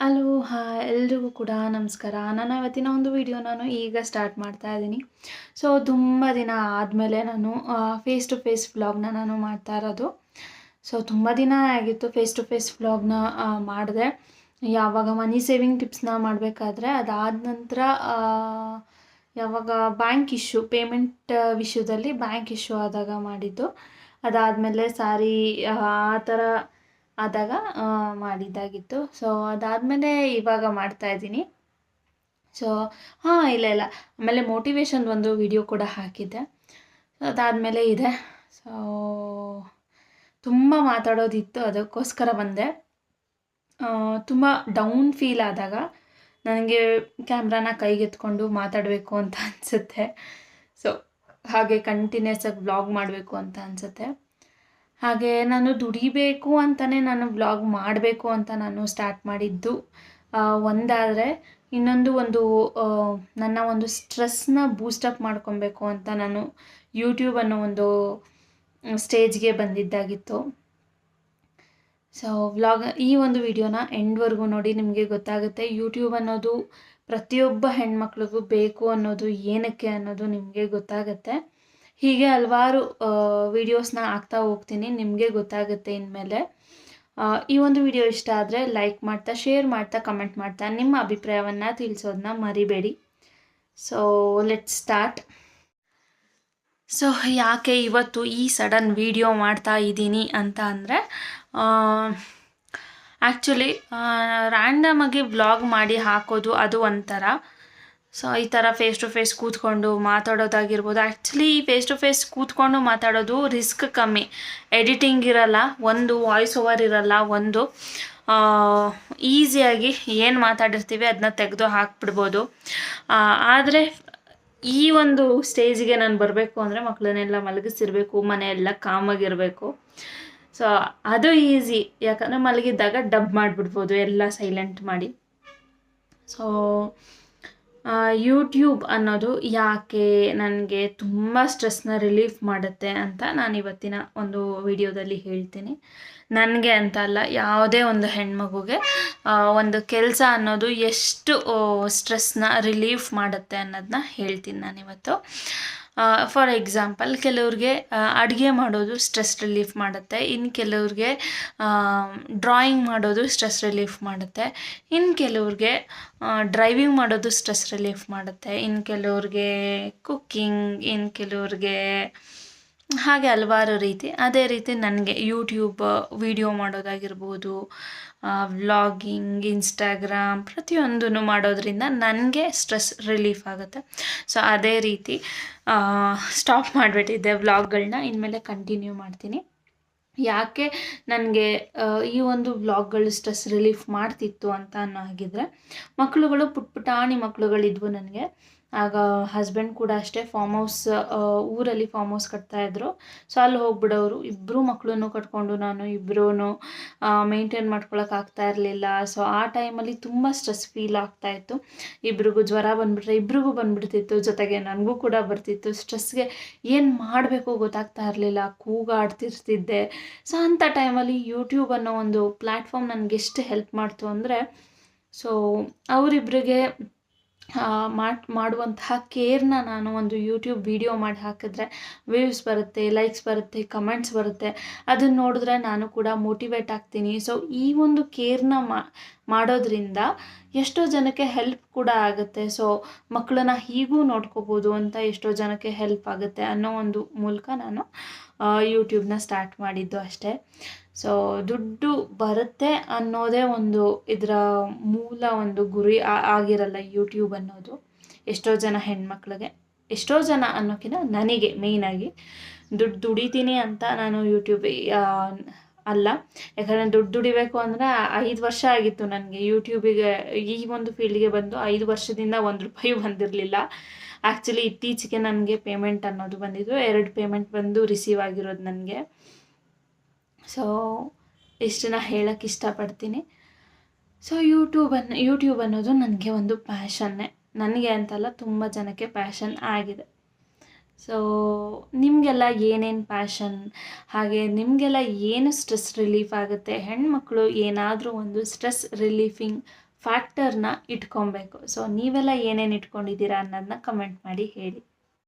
Hello ಹಾ ಎಲ್ರಿಗೂ ಕೂಡ ನಮಸ್ಕಾರ. ನಾನು ಇವತ್ತಿನ ಒಂದು ವಿಡಿಯೋ ನಾನು ಈಗ ಸ್ಟಾರ್ಟ್ ಮಾಡ್ತಾ ಇದ್ದೀನಿ. ಸೊ ತುಂಬ ದಿನ ಆದಮೇಲೆ ನಾನು ಫೇಸ್ ಟು ಫೇಸ್ ವ್ಲಾಗ್ನ ನಾನು ಮಾಡ್ತಾ ಇರೋದು. ಸೊ ತುಂಬ ದಿನ ಆಗಿತ್ತು ಫೇಸ್ ಟು ಫೇಸ್ ವ್ಲಾಗ್ನ ಮಾಡಿದೆ. ಯಾವಾಗ ಮನಿ ಸೇವಿಂಗ್ ಟಿಪ್ಸ್ನ ಮಾಡಬೇಕಾದ್ರೆ ಅದಾದ ನಂತರ ಯಾವಾಗ ಬ್ಯಾಂಕ್ ಇಶ್ಯೂ ಪೇಮೆಂಟ್ ವಿಷಯದಲ್ಲಿ ಬ್ಯಾಂಕ್ ಇಶ್ಯೂ ಆದಾಗ ಮಾಡಿದ್ದು. ಅದಾದಮೇಲೆ ಸಾರಿ ಆ ಥರ ಆದಾಗ ಮಾಡಿದ್ದಾಗಿತ್ತು. ಸೊ ಅದಾದಮೇಲೆ ಇವಾಗ ಮಾಡ್ತಾ ಇದ್ದೀನಿ. ಸೊ ಹಾಂ, ಇಲ್ಲ ಇಲ್ಲ. ಆಮೇಲೆ ಮೋಟಿವೇಶನ್ ಒಂದು ವಿಡಿಯೋ ಕೂಡ ಹಾಕಿದ್ದೆ. ಸೊ ಅದಾದಮೇಲೆ ಇದೆ. ಸೊ ತುಂಬ ಮಾತಾಡೋದಿತ್ತು. ಅದಕ್ಕೋಸ್ಕರ ಬಂದೆ. ತುಂಬ ಡೌನ್ ಫೀಲ್ ಆದಾಗ ನನಗೆ ಕ್ಯಾಮ್ರಾನ ಕೈಗೆತ್ಕೊಂಡು ಮಾತಾಡಬೇಕು ಅಂತ ಅನಿಸುತ್ತೆ. ಸೊ ಹಾಗೆ ಕಂಟಿನ್ಯೂಸ್ ಆಗಿ ಬ್ಲಾಗ್ ಮಾಡಬೇಕು ಅಂತ ಅನಿಸುತ್ತೆ. ಹಾಗೆ ನಾನು ದುಡಿಬೇಕು ಅಂತಲೇ ನಾನು ವ್ಲಾಗ್ ಮಾಡಬೇಕು ಅಂತ ನಾನು ಸ್ಟಾರ್ಟ್ ಮಾಡಿದ್ದು. ಒಂದಾದರೆ ಇನ್ನೊಂದು ಒಂದು ನನ್ನ ಒಂದು ಸ್ಟ್ರೆಸ್ನ ಬೂಸ್ಟಪ್ ಮಾಡ್ಕೊಬೇಕು ಅಂತ ನಾನು ಯೂಟ್ಯೂಬ್ ಅನ್ನೋ ಒಂದು ಸ್ಟೇಜ್ಗೆ ಬಂದಿದ್ದಾಗಿತ್ತು. ಸೊ ವ್ಲಾಗ್ ಈ ಒಂದು ವಿಡಿಯೋನ ಎಂಡ್ವರೆಗೂ ನೋಡಿ ನಿಮಗೆ ಗೊತ್ತಾಗುತ್ತೆ ಯೂಟ್ಯೂಬ್ ಅನ್ನೋದು ಪ್ರತಿಯೊಬ್ಬ ಹೆಣ್ಮಕ್ಳಿಗೂ ಬೇಕು ಅನ್ನೋದು ಏನಕ್ಕೆ ಅನ್ನೋದು ನಿಮಗೆ ಗೊತ್ತಾಗುತ್ತೆ. ಹೀಗೆ ಹಲವಾರು ವಿಡಿಯೋಸ್ನ ಹಾಕ್ತಾ ಹೋಗ್ತೀನಿ. ನಿಮಗೆ ಗೊತ್ತಾಗುತ್ತೆ ಇನ್ಮೇಲೆ. ಈ ಒಂದು ವಿಡಿಯೋ ಇಷ್ಟ ಆದರೆ ಲೈಕ್ ಮಾಡ್ತಾ ಶೇರ್ ಮಾಡ್ತಾ ಕಮೆಂಟ್ ಮಾಡ್ತಾ. ನಿಮ್ಮ ಅಭಿಪ್ರಾಯವನ್ನು ತಿಳಿಸೋದನ್ನ ಮರಿಬೇಡಿ. ಸೊ ಲೆಟ್ ಸ್ಟಾರ್ಟ್ ಸೊ ಯಾಕೆ ಇವತ್ತು ಈ ಸಡನ್ ವಿಡಿಯೋ ಮಾಡ್ತಾ ಇದ್ದೀನಿ ಅಂತ ಅಂದರೆ ಆ್ಯಕ್ಚುಲಿ ರ್ಯಾಂಡಮಾಗಿ ವ್ಲಾಗ್ ಮಾಡಿ ಹಾಕೋದು ಅದು ಒಂಥರ. ಸೊ ಈ ಥರ ಫೇಸ್ ಟು ಫೇಸ್ ಕೂತ್ಕೊಂಡು ಮಾತಾಡೋದಾಗಿರ್ಬೋದು. ಆ್ಯಕ್ಚುಲಿ ಫೇಸ್ ಟು ಫೇಸ್ ಕೂತ್ಕೊಂಡು ಮಾತಾಡೋದು ರಿಸ್ಕ್ ಕಮ್ಮಿ. ಎಡಿಟಿಂಗ್ ಇರಲ್ಲ, ಒಂದು ವಾಯ್ಸ್ ಓವರ್ ಇರಲ್ಲ, ಒಂದು ಈಸಿಯಾಗಿ ಏನು ಮಾತಾಡಿರ್ತೀವಿ ಅದನ್ನ ತೆಗೆದು ಹಾಕ್ಬಿಡ್ಬೋದು. ಆದರೆ ಈ ಒಂದು ಸ್ಟೇಜಿಗೆ ನಾನು ಬರಬೇಕು ಅಂದರೆ ಮಕ್ಕಳನ್ನೆಲ್ಲ ಮಲಗಿಸಿರ್ಬೇಕು, ಮನೆಯೆಲ್ಲ ಕಾಮಾಗಿರಬೇಕು ಸೊ ಅದು ಈಸಿ ಯಾಕಂದರೆ ಮಲಗಿದ್ದಾಗ ಡಬ್ ಮಾಡಿಬಿಡ್ಬೋದು, ಎಲ್ಲ ಸೈಲೆಂಟ್ ಮಾಡಿ. ಸೊ ಯೂಟ್ಯೂಬ್ ಅನ್ನೋದು ಯಾಕೆ ನನಗೆ ತುಂಬ ಸ್ಟ್ರೆಸ್ನ ರಿಲೀಫ್ ಮಾಡುತ್ತೆ ಅಂತ ನಾನು ಇವತ್ತಿನ ಒಂದು ವಿಡಿಯೋದಲ್ಲಿ ಹೇಳ್ತೀನಿ. ನನಗೆ ಅಂತ ಅಲ್ಲ, ಯಾವುದೇ ಒಂದು ಹೆಣ್ಮಗುಗೆ ಒಂದು ಕೆಲಸ ಅನ್ನೋದು ಎಷ್ಟು ಸ್ಟ್ರೆಸ್ನ ರಿಲೀಫ್ ಮಾಡುತ್ತೆ ಅನ್ನೋದನ್ನ ಹೇಳ್ತೀನಿ ನಾನಿವತ್ತು. ಫಾರ್ ಎಕ್ಸಾಂಪಲ್ ಕೆಲವ್ರಿಗೆ ಅಡುಗೆ ಮಾಡೋದು ಸ್ಟ್ರೆಸ್ ರಿಲೀಫ್ ಮಾಡುತ್ತೆ. ಇನ್ನು ಕೆಲವ್ರಿಗೆ ಡ್ರಾಯಿಂಗ್ ಮಾಡೋದು ಸ್ಟ್ರೆಸ್ ರಿಲೀಫ್ ಮಾಡುತ್ತೆ. ಇನ್ನು ಕೆಲವ್ರಿಗೆ ಡ್ರೈವಿಂಗ್ ಮಾಡೋದು ಸ್ಟ್ರೆಸ್ ರಿಲೀಫ್ ಮಾಡುತ್ತೆ. ಇನ್ನು ಕೆಲವ್ರಿಗೆ ಕುಕ್ಕಿಂಗ್ ಇನ್ನು ಕೆಲವ್ರಿಗೆ ಹಾಗೆ ಹಲವಾರು ರೀತಿ. ಅದೇ ರೀತಿ ನನಗೆ ಯೂಟ್ಯೂಬ್ ವಿಡಿಯೋ ಮಾಡೋದಾಗಿರ್ಬೋದು ವ್ಲಾಗಿಂಗ್ ಇನ್ಸ್ಟಾಗ್ರಾಮ್ ಪ್ರತಿಯೊಂದನ್ನು ಮಾಡೋದರಿಂದ ನನಗೆ ಸ್ಟ್ರೆಸ್ ರಿಲೀಫ್ ಆಗುತ್ತೆ. ಸೊ ಅದೇ ರೀತಿ ಸ್ಟಾಪ್ ಮಾಡಿಬಿಟ್ಟಿದ್ದೆ ವ್ಲಾಗ್ಗಳನ್ನ ಇನ್ಮೇಲೆ ಕಂಟಿನ್ಯೂ ಮಾಡ್ತೀನಿ. ಯಾಕೆ ನನಗೆ ಈ ಒಂದು ವ್ಲಾಗ್ಗಳು ಸ್ಟ್ರೆಸ್ ರಿಲೀಫ್ ಮಾಡ್ತಿತ್ತು ಅಂತ ಅನ್ನೋ ಹಾಗಿದ್ರೆ ಮಕ್ಕಳುಗಳು ಪುಟ್ ಪುಟಾಣಿ ಮಕ್ಕಳುಗಳಿದ್ವು ನನಗೆ. ಆಗ ಹಸ್ಬೆಂಡ್ ಕೂಡ ಅಷ್ಟೇ ಫಾರ್ಮ್ ಹೌಸ್ ಊರಲ್ಲಿ ಫಾರ್ಮ್ ಹೌಸ್ ಕಟ್ತಾಯಿದ್ರು ಸೊ ಅಲ್ಲಿ ಹೋಗ್ಬಿಡೋರು. ಇಬ್ಬರು ಮಕ್ಕಳನ್ನು ಕಟ್ಕೊಂಡು ನಾನು ಇಬ್ಬರೂ ಮೇಂಟೈನ್ ಮಾಡ್ಕೊಳಕ್ಕೆ ಆಗ್ತಾ ಇರಲಿಲ್ಲ. ಸೊ ಆ ಟೈಮಲ್ಲಿ ತುಂಬ ಸ್ಟ್ರೆಸ್ ಫೀಲ್ ಆಗ್ತಾ ಇತ್ತು. ಇಬ್ರಿಗೂ ಜ್ವರ ಬಂದುಬಿಟ್ರೆ ಇಬ್ರಿಗೂ ಬಂದುಬಿಡ್ತಿತ್ತು. ಜೊತೆಗೆ ನನಗೂ ಕೂಡ ಬರ್ತಿತ್ತು. ಸ್ಟ್ರೆಸ್ಗೆ ಏನು ಮಾಡಬೇಕು ಗೊತ್ತಾಗ್ತಾ ಇರಲಿಲ್ಲ. ಕೂಗಾಡ್ತಿರ್ತಿದ್ದೆ ಸೊ ಅಂಥ ಟೈಮಲ್ಲಿ ಯೂಟ್ಯೂಬ್ ಅನ್ನೋ ಒಂದು ಪ್ಲ್ಯಾಟ್ಫಾರ್ಮ್ ನನಗೆ ಎಷ್ಟು ಹೆಲ್ಪ್ ಮಾಡ್ತು ಅಂದರೆ ಸೊ ಅವರಿಬ್ಬರಿಗೆ ಮಾಡ್, ಮಾಡುವಂತಹ ಕೇರ್ನ ನಾನು ಒಂದು ಯೂಟ್ಯೂಬ್ ವಿಡಿಯೋ ಮಾಡಿ ಹಾಕಿದ್ರೆ ವ್ಯೂಸ್ ಬರುತ್ತೆ ಲೈಕ್ಸ್ ಬರುತ್ತೆ ಕಮೆಂಟ್ಸ್ ಬರುತ್ತೆ. ಅದನ್ನು ನೋಡಿದ್ರೆ ನಾನು ಕೂಡ ಮೋಟಿವೇಟ್ ಆಗ್ತೀನಿ. ಸೊ ಈ ಒಂದು ಕೇರ್ನ ಮಾಡೋದ್ರಿಂದ ಎಷ್ಟೋ ಜನಕ್ಕೆ ಹೆಲ್ಪ್ ಕೂಡ ಆಗುತ್ತೆ. ಸೊ ಮಕ್ಕಳನ್ನ ಹೀಗೂ ನೋಡ್ಕೋಬೋದು ಅಂತ ಎಷ್ಟೋ ಜನಕ್ಕೆ ಹೆಲ್ಪ್ ಆಗುತ್ತೆ ಅನ್ನೋ ಒಂದು ಮೂಲಕ ನಾನು ಯೂಟ್ಯೂಬ್ನ ಸ್ಟಾರ್ಟ್ ಮಾಡಿದ್ದು ಅಷ್ಟೇ. ಸೊ ದುಡ್ಡು ಬರುತ್ತೆ ಅನ್ನೋದೇ ಒಂದು ಇದರ ಮೂಲ ಒಂದು ಗುರಿ ಆಗಿರಲ್ಲ ಯೂಟ್ಯೂಬ್ ಅನ್ನೋದು. ಎಷ್ಟೋ ಜನ ಹೆಣ್ಮಕ್ಳಿಗೆ, ಎಷ್ಟೋ ಜನ ಅನ್ನೋಕ್ಕಿಂತ ನನಗೆ ಮೇಯ್ನಾಗಿ ದುಡ್ಡು ದುಡಿತೀನಿ ಅಂತ ನಾನು ಯೂಟ್ಯೂಬ್ ಅಲ್ಲ. ಯಾಕಂದರೆ ದುಡ್ಡು ದುಡಿಬೇಕು ಅಂದರೆ ಐದು ವರ್ಷ ಆಗಿತ್ತು ನನಗೆ ಯೂಟ್ಯೂಬಿಗೆ ಈ ಒಂದು ಫೀಲ್ಡ್ಗೆ ಬಂದು ಐದು ವರ್ಷದಿಂದ ಒಂದು ರೂಪಾಯಿ ಬಂದಿರಲಿಲ್ಲ. ಆ್ಯಕ್ಚುಲಿ ಇತ್ತೀಚೆಗೆ ನನಗೆ ಪೇಮೆಂಟ್ ಅನ್ನೋದು ಬಂದಿದ್ದು, ಎರಡು ಪೇಮೆಂಟ್ ಬಂದು ರಿಸೀವ್ ಆಗಿರೋದು ನನಗೆ. ಸೊ ಇಷ್ಟನ್ನ ಹೇಳೋಕ್ಕೆ ಇಷ್ಟಪಡ್ತೀನಿ. ಸೊ ಯೂಟ್ಯೂಬ್ ಅನ್ನ ಯೂಟ್ಯೂಬ್ ಅನ್ನೋದು ನನಗೆ ಒಂದು ಪ್ಯಾಷನ್ನೇ ನನಗೆ ಅಂತಲ್ಲ ತುಂಬ ಜನಕ್ಕೆ ಪ್ಯಾಷನ್ ಆಗಿದೆ. ಸೊ ನಿಮಗೆಲ್ಲ ಏನೇನು ಪ್ಯಾಷನ್ ಹಾಗೆ ನಿಮಗೆಲ್ಲ ಏನು ಸ್ಟ್ರೆಸ್ ರಿಲೀಫ್ ಆಗುತ್ತೆ? ಹೆಣ್ಮಕ್ಳು ಏನಾದರೂ ಒಂದು ಸ್ಟ್ರೆಸ್ ರಿಲೀಫಿಂಗ್ ಫ್ಯಾಕ್ಟರ್ನ ಇಟ್ಕೊಬೇಕು. ಸೊ ನೀವೆಲ್ಲ ಏನೇನು ಇಟ್ಕೊಂಡಿದ್ದೀರಾ ಅನ್ನೋದನ್ನ ಕಮೆಂಟ್ ಮಾಡಿ ಹೇಳಿ.